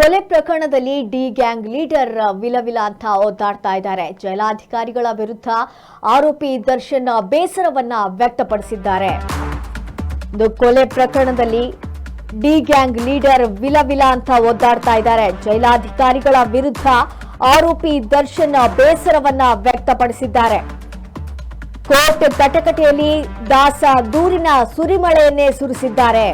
ಕೊಲೆ ಪ್ರಕರಣದಲ್ಲಿ D gang leader ವಿಲವಿಲ ಅಂತ ಒದ್ದಾಡ್ತಾ ಇದ್ದಾರೆ. ಜೈಲಾಧಿಕಾರಿಗಳ ವಿರುದ್ಧ ಆರೋಪಿ ದರ್ಶನ್ ಬೇಸರವನ್ನ ವ್ಯಕ್ತಪಡಿಸಿದ್ದಾರೆ. ಕೊಲೆ ಪ್ರಕರಣದಲ್ಲಿ ಡಿ ಗ್ಯಾಂಗ್ ಲೀಡರ್ ವಿಲವಿಲ ಅಂತ ಒದ್ದಾಡ್ತಾ ಇದ್ದಾರೆ. ಜೈಲಾಧಿಕಾರಿಗಳ ವಿರುದ್ಧ ಆರೋಪಿ ದರ್ಶನ್ ಬೇಸರವನ್ನ ವ್ಯಕ್ತಪಡಿಸಿದ್ದಾರೆ. ಕೋರ್ಟ್ ಕಟಕಟೆಯಲ್ಲಿ ದಾಸ ದೂರಿನ ಸುರಿಮಳೆಯನ್ನೇ ಸುರಿಸಿದ್ದಾರೆ.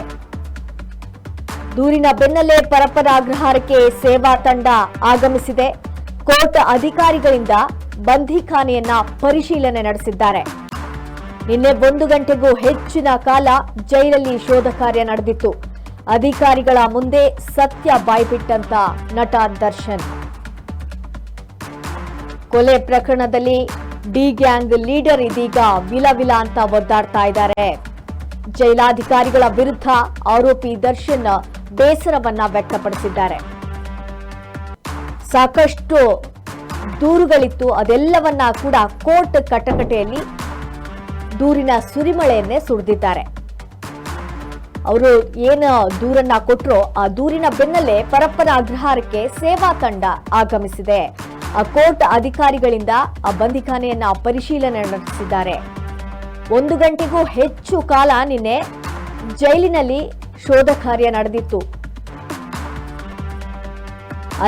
ದೂರಿನ ಬೆನ್ನಲ್ಲೇ ಪರಪ್ಪನ ಅಗ್ರಹಾರಕ್ಕೆ ಸೇವಾ ತಂಡ ಆಗಮಿಸಿದೆ. ಕೋರ್ಟ್ ಅಧಿಕಾರಿಗಳಿಂದ ಬಂಧಿಖಾನೆಯನ್ನ ಪರಿಶೀಲನೆ ನಡೆಸಿದ್ದಾರೆ. ನಿನ್ನೆ ಒಂದು ಗಂಟೆಗೂ ಹೆಚ್ಚಿನ ಕಾಲ ಜೈಲಲ್ಲಿ ಶೋಧ ಕಾರ್ಯ ನಡೆದಿತ್ತು. ಅಧಿಕಾರಿಗಳ ಮುಂದೆ ಸತ್ಯ ಬಾಯ್ಬಿಟ್ಟಂತ ನಟ ದರ್ಶನ್. ಕೊಲೆ ಪ್ರಕರಣದಲ್ಲಿ ಡಿ ಗ್ಯಾಂಗ್ ಲೀಡರ್ ಇದೀಗ ವಿಲವಿಲ ಅಂತ ಒದ್ದಾಡ್ತಾ ಇದ್ದಾರೆ. ಜೈಲಾಧಿಕಾರಿಗಳ ವಿರುದ್ಧ ಆರೋಪಿ ದರ್ಶನ್ ಬೇಸರವನ್ನ ವ್ಯಕ್ತಪಡಿಸಿದ್ದಾರೆ. ಸಾಕಷ್ಟು ದೂರುಗಳಿತ್ತು. ಅದೆಲ್ಲವನ್ನ ಕೂಡ ಕೋರ್ಟ್ ಕಟಕಟೆಯಲ್ಲಿ ದೂರಿನ ಸುರಿಮಳೆಯನ್ನೇ ಸುರಿದಿದ್ದಾರೆ. ಅವರು ಏನು ದೂರನ್ನ ಕೊಟ್ಟರೋ ಆ ದೂರಿನ ಬೆನ್ನಲ್ಲೇ ಪರಪ್ಪನ ಅಗ್ರಹಾರಕ್ಕೆ ಸೇವಾ ತಂಡ ಆಗಮಿಸಿದೆ. ಆ ಕೋರ್ಟ್ ಅಧಿಕಾರಿಗಳಿಂದ ಆ ಬಂಧಿಖಾನೆಯನ್ನ ಪರಿಶೀಲನೆ ನಡೆಸಿದ್ದಾರೆ. ಒಂದು ಗಂಟೆಗೂ ಹೆಚ್ಚು ಕಾಲ ನಿನ್ನೆ ಜೈಲಿನಲ್ಲಿ ಶೋಧ ಕಾರ್ಯ ನಡೆದಿತ್ತು.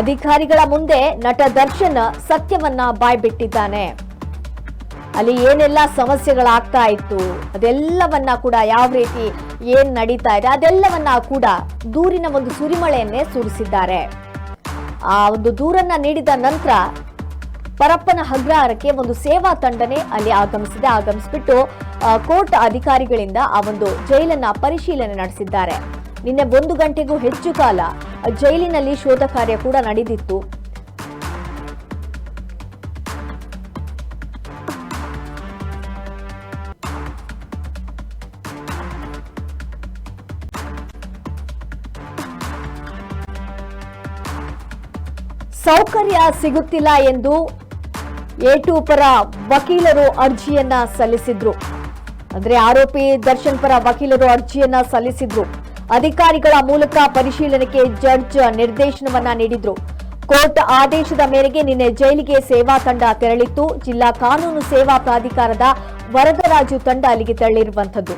ಅಧಿಕಾರಿಗಳ ಮುಂದೆ ನಟ ದರ್ಶನ್ ಸತ್ಯವನ್ನ ಬಾಯ್ಬಿಟ್ಟಿದ್ದಾನೆ. ಅಲ್ಲಿ ಏನೆಲ್ಲ ಸಮಸ್ಯೆಗಳಾಗ್ತಾ ಇತ್ತು, ಅದೆಲ್ಲವನ್ನ ಕೂಡ ಯಾವ ರೀತಿ ಏನ್ ನಡೀತಾ ಇದೆ, ಅದೆಲ್ಲವನ್ನ ಕೂಡ ದೂರಿನ ಒಂದು ಸುರಿಮಳೆಯನ್ನೇ ಸುರಿಸಿದ್ದಾರೆ. ಆ ಒಂದು ದೂರನ್ನ ನೀಡಿದ ನಂತರ ಪರಪ್ಪನ ಅಗ್ರಹಾರಕ್ಕೆ ಒಂದು ಸೇವಾ ತಂಡನೆ ಅಲ್ಲಿ ಆಗಮಿಸಿದೆ. ಆಗಮಿಸಿಬಿಟ್ಟು ಕೋರ್ಟ್ ಅಧಿಕಾರಿಗಳಿಂದ ಆ ಒಂದು ಜೈಲನ್ನ ಪರಿಶೀಲನೆ ನಡೆಸಿದ್ದಾರೆ. ನಿನ್ನೆ ಒಂದು ಗಂಟೆಗೂ ಹೆಚ್ಚು ಕಾಲ ಜೈಲಿನಲ್ಲಿ ಶೋಧ ಕಾರ್ಯ ಕೂಡ ನಡೆದಿತ್ತು. ಸೌಕರ್ಯ ಸಿಗುತ್ತಿಲ್ಲ ಎಂದು ಏಟು ಪರ ವಕೀಲರು ಅರ್ಜಿಯನ್ನ ಸಲ್ಲಿಸಿದ್ರು. ಅಂದ್ರೆ ಆರೋಪಿ ದರ್ಶನ್ ಪರ ವಕೀಲರು ಅರ್ಜಿಯನ್ನ ಸಲ್ಲಿಸಿದ್ರು. ಅಧಿಕಾರಿಗಳ ಮೂಲಕ ಪರಿಶೀಲನೆಗೆ ಜಡ್ಜ್ ನಿರ್ದೇಶನವನ್ನ ನೀಡಿದ್ರು. ಕೋರ್ಟ್ ಆದೇಶದ ಮೇರೆಗೆ ನಿನ್ನೆ ಜೈಲಿಗೆ ಸೇವಾ ತಂಡ ತೆರಳಿತ್ತು. ಜಿಲ್ಲಾ ಕಾನೂನು ಸೇವಾ ಪ್ರಾಧಿಕಾರದ ವರದರಾಜು ತಂಡ ಅಲ್ಲಿಗೆ ತೆರಳಿರುವಂಥದ್ದು.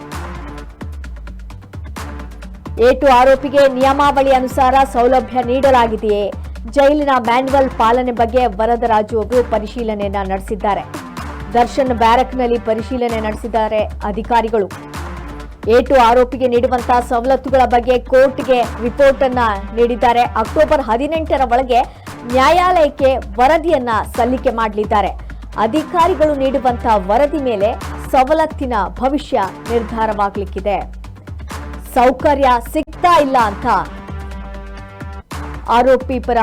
ಏಟು ಆರೋಪಿಗೆ ನಿಯಮಾವಳಿ ಅನುಸಾರ ಸೌಲಭ್ಯ ನೀಡಲಾಗಿದೆಯೇ? ಜೈಲಿನ ಮ್ಯಾನ್ಯುವಲ್ ಪಾಲನೆ ಬಗ್ಗೆ ವರದರಾಜು ಅವರು ಪರಿಶೀಲನೆಯನ್ನ ನಡೆಸಿದ್ದಾರೆ. ದರ್ಶನ್ ಬ್ಯಾರಕ್ನಲ್ಲಿ ಪರಿಶೀಲನೆ ನಡೆಸಿದ್ದಾರೆ ಅಧಿಕಾರಿಗಳು. ಏಟು ಆರೋಪಿಗೆ ನೀಡುವಂತಹ ಸವಲತ್ತುಗಳ ಬಗ್ಗೆ ಕೋರ್ಟ್ಗೆ ರಿಪೋರ್ಟ್ ಅನ್ನ ನೀಡಿದ್ದಾರೆ. ಅಕ್ಟೋಬರ್ ಹದಿನೆಂಟರ ಒಳಗೆ ನ್ಯಾಯಾಲಯಕ್ಕೆ ವರದಿಯನ್ನ ಸಲ್ಲಿಕೆ ಮಾಡಲಿದ್ದಾರೆ. ಅಧಿಕಾರಿಗಳು ನೀಡುವಂತಹ ವರದಿ ಮೇಲೆ ಸವಲತ್ತಿನ ಭವಿಷ್ಯ ನಿರ್ಧಾರವಾಗಲಿಕ್ಕಿದೆ. ಸೌಕರ್ಯ ಸಿಗ್ತಾ ಇಲ್ಲ ಅಂತ ಆರೋಪಿ ಪರ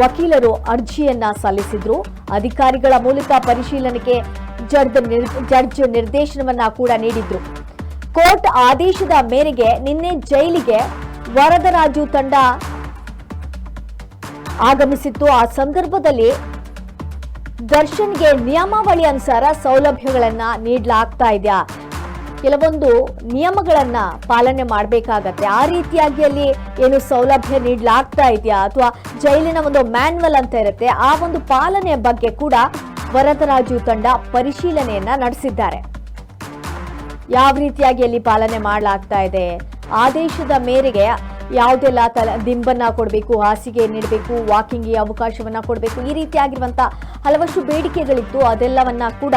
ವಕೀಲರು ಅರ್ಜಿಯನ್ನ ಸಲ್ಲಿಸಿದ್ರು. ಅಧಿಕಾರಿಗಳ ಮೂಲಕ ಪರಿಶೀಲನೆಗೆ ಜಡ್ಜ್ ನಿರ್- ಜಡ್ಜ್ ನಿರ್ದೇಶನವನ್ನ ಕೂಡ ನೀಡಿದ್ರು. ಕೋರ್ಟ್ ಆದೇಶದ ಮೇರೆಗೆ ನಿನ್ನೆ ಜೈಲಿಗೆ ವರದರಾಜು ತಂಡ ಆಗಮಿಸಿತ್ತು. ಆ ಸಂದರ್ಭದಲ್ಲಿ ದರ್ಶನ್ಗೆ ನಿಯಮಾವಳಿ ಅನುಸಾರ ಸೌಲಭ್ಯಗಳನ್ನ ನೀಡಲಾಗ್ತಾ ಇದೆಯಾ? ಕೆಲವೊಂದು ನಿಯಮಗಳನ್ನ ಪಾಲನೆ ಮಾಡಬೇಕಾಗತ್ತೆ. ಆ ರೀತಿಯಾಗಿ ಅಲ್ಲಿ ಏನು ಸೌಲಭ್ಯ ನೀಡಲಾಗ್ತಾ ಇದೆಯಾ? ಅಥವಾ ಜೈಲಿನ ಒಂದು ಮ್ಯಾನ್ವಲ್ ಅಂತ ಇರುತ್ತೆ. ಆ ಒಂದು ಪಾಲನೆಯ ಬಗ್ಗೆ ಕೂಡ ವರದರಾಜು ತಂಡ ಪರಿಶೀಲನೆಯನ್ನ ನಡೆಸಿದ್ದಾರೆ. ಯಾವ ರೀತಿಯಾಗಿ ಅಲ್ಲಿ ಪಾಲನೆ ಮಾಡಲಾಗ್ತಾ ಇದೆ? ಆದೇಶದ ಮೇರೆಗೆ ಯಾವುದೆಲ್ಲ ತಲ ದಿಂಬನ್ನ ಕೊಡಬೇಕು, ಹಾಸಿಗೆ ನೀಡಬೇಕು ವಾಕಿಂಗ್ಗೆ ಅವಕಾಶವನ್ನ ಕೊಡಬೇಕು, ಈ ರೀತಿಯಾಗಿರುವಂತಹ ಹಲವಷ್ಟು ಬೇಡಿಕೆಗಳಿತ್ತು. ಅದೆಲ್ಲವನ್ನ ಕೂಡ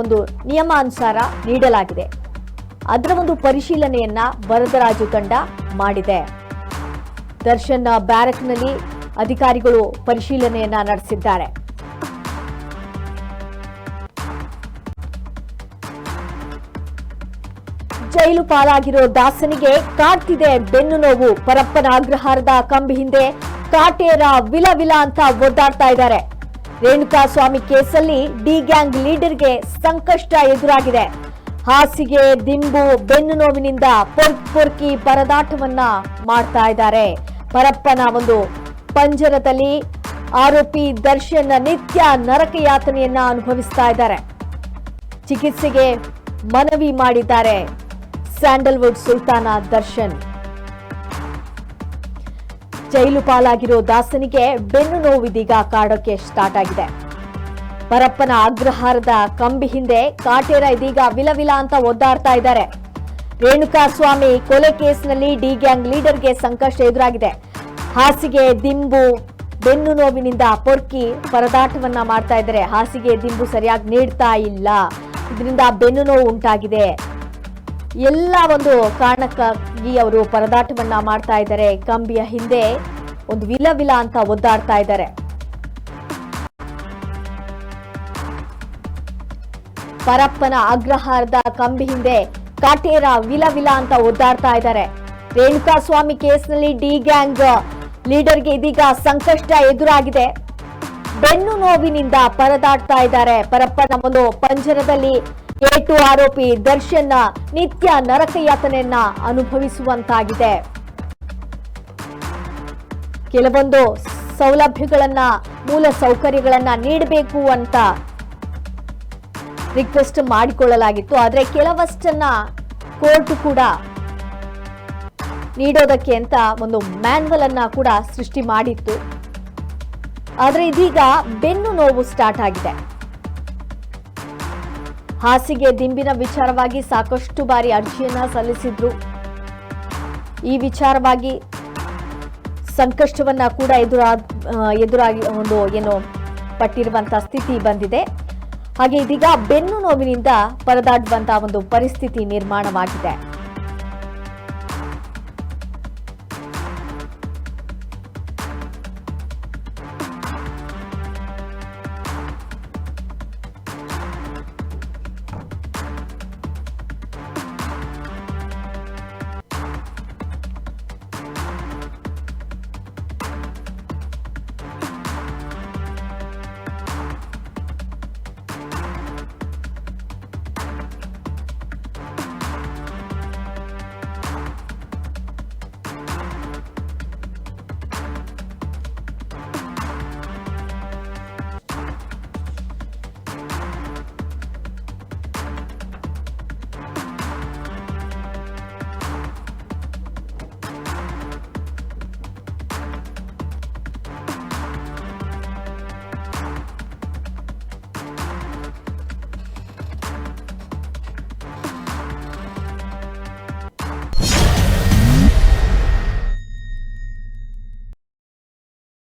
ಒಂದು ನಿಯಮಾನುಸಾರ ನೀಡಲಾಗಿದೆ. ಅದರ ಒಂದು ಪರಿಶೀಲನೆಯನ್ನ ವರದರಾಜು ತಂಡ ಮಾಡಿದೆ. ದರ್ಶನ್ ಬ್ಯಾರಕ್ನಲ್ಲಿ ಅಧಿಕಾರಿಗಳು ಪರಿಶೀಲನೆಯನ್ನ ನಡೆಸಿದ್ದಾರೆ. ಜೈಲು ಪಾಲಾಗಿರೋ ದಾಸನಿಗೆ ಕಾಡ್ತಿದೆ ಬೆನ್ನು ನೋವು, ಪರಪ್ಪನ ಅಗ್ರಹಾರದ ಕಂಬಿ ಹಿಂದೆ ಕಾಟೇರ ವಿಲ ವಿಲ ಅಂತ ಒದ್ದಾಡ್ತಾ ಇದ್ದಾರೆ. ರೇಣುಕಾ ಸ್ವಾಮಿ ಕೇಸಲ್ಲಿ ಡಿ ಗ್ಯಾಂಗ್ ಲೀಡರ್ಗೆ ಸಂಕಷ್ಟ ಎದುರಾಗಿದೆ. ಹಾಸಿಗೆ, ದಿಂಬು, ಬೆನ್ನು ನೋವಿನಿಂದ ಪೊರ್ಕ್ ಪೊರ್ಕಿ ಪರದಾಟವನ್ನ ಮಾಡ್ತಾ ಇದ್ದಾರೆ. ಪರಪ್ಪನ ಒಂದು ಪಂಜರದಲ್ಲಿ ಆರೋಪಿ ದರ್ಶನ್ ನಿತ್ಯ ನರಕ ಯಾತನೆಯನ್ನ ಅನುಭವಿಸ್ತಾ ಇದ್ದಾರೆ. ಚಿಕಿತ್ಸೆಗೆ ಮನವಿ ಮಾಡಿದ್ದಾರೆ ಸ್ಯಾಂಡಲ್ವುಡ್ ಸುಲ್ತಾನ ದರ್ಶನ್. ಜೈಲು ಪಾಲಾಗಿರೋ ದಾಸನಿಗೆ ಬೆನ್ನು ನೋವಿದೀಗ ಕಾಡೋಕೆ ಸ್ಟಾರ್ಟ್ ಆಗಿದೆ. ಪರಪ್ಪನ ಅಗ್ರಹಾರದ ಕಂಬಿ ಹಿಂದೆ ಕಾಟೇರ ಇದೀಗ ವಿಲವಿಲ ಅಂತ ಒದ್ದಾಡ್ತಾ ಇದ್ದಾರೆ. ರೇಣುಕಾ ಸ್ವಾಮಿ ಕೊಲೆ ಕೇಸ್ನಲ್ಲಿ ಡಿ ಗ್ಯಾಂಗ್ ಲೀಡರ್ಗೆ ಸಂಕಷ್ಟ ಎದುರಾಗಿದೆ. ಹಾಸಿಗೆ ದಿಂಬು, ಬೆನ್ನು ನೋವಿನಿಂದ ಪೊರ್ಕಿ ಪರದಾಟವನ್ನ ಮಾಡ್ತಾ ಇದ್ದಾರೆ. ಹಾಸಿಗೆ ದಿಂಬು ಸರಿಯಾಗಿ ನೀಡ್ತಾ ಇಲ್ಲ. ಇದರಿಂದ ಬೆನ್ನು ನೋವು ಉಂಟಾಗಿದೆ. ಎಲ್ಲ ಒಂದು ಕಾರಣಕ್ಕಾಗಿ ಅವರು ಪರದಾಟವನ್ನ ಮಾಡ್ತಾ ಇದ್ದಾರೆ. ಕಂಬಿಯ ಹಿಂದೆ ಒಂದು ವಿಲ ವಿಲ ಅಂತ ಒದ್ದಾಡ್ತಾ ಇದ್ದಾರೆ. ಪರಪ್ಪನ ಅಗ್ರಹಾರದ ಕಂಬಿ ಹಿಂದೆ ಕಾಟೇರ ವಿಲ ವಿಲ ಅಂತ ಒದ್ದಾಡ್ತಾ ಇದ್ದಾರೆ. ರೇಣುಕಾ ಸ್ವಾಮಿ ಕೇಸ್ನಲ್ಲಿ ಡಿ ಗ್ಯಾಂಗ್ ಲೀಡರ್ಗೆ ಇದೀಗ ಸಂಕಷ್ಟ ಎದುರಾಗಿದೆ. ಬೆನ್ನು ನೋವಿನಿಂದ ಪರದಾಡ್ತಾ ಇದ್ದಾರೆ. ಪರಪ್ಪನ ಒಂದು ಪಂಜರದಲ್ಲಿ ಏಟು ಆರೋಪಿ ದರ್ಶನ್ ನಿತ್ಯ ನರಕಯಾತನೆಯನ್ನ ಅನುಭವಿಸುವಂತಾಗಿದೆ. ಕೆಲವೊಂದು ಸೌಲಭ್ಯಗಳನ್ನ, ಮೂಲ ಸೌಕರ್ಯಗಳನ್ನ ನೀಡಬೇಕು ಅಂತ ರಿಕ್ವೆಸ್ಟ್ ಮಾಡಿಕೊಳ್ಳಲಾಗಿತ್ತು. ಆದರೆ ಕೆಲವಷ್ಟನ್ನ ಕೋರ್ಟ್ ಕೂಡ ನೀಡೋದಕ್ಕೆ ಅಂತ ಒಂದು ಮ್ಯಾನ್ವಲ್ ಅನ್ನ ಕೂಡ ಸೃಷ್ಟಿ ಮಾಡಿತ್ತು. ಆದ್ರೆ ಇದೀಗ ಬೆನ್ನು ನೋವು ಸ್ಟಾರ್ಟ್ ಆಗಿದೆ. ಹಾಸಿಗೆ ದಿಂಬಿನ ವಿಚಾರವಾಗಿ ಸಾಕಷ್ಟು ಬಾರಿ ಅರ್ಜಿಯನ್ನ ಸಲ್ಲಿಸಿದ್ರು. ಈ ವಿಚಾರವಾಗಿ ಸಂಕಷ್ಟವನ್ನ ಕೂಡ ಎದುರಾ ಎದುರಾಗಿ ಒಂದು ಏನು ಪಟ್ಟಿರುವಂತಹ ಸ್ಥಿತಿ ಬಂದಿದೆ. ಹಾಗೆ ಇದೀಗ ಬೆನ್ನು ನೋವಿನಿಂದ ಪರದಾಡುವಂತಹ ಒಂದು ಪರಿಸ್ಥಿತಿ ನಿರ್ಮಾಣವಾಗಿದೆ.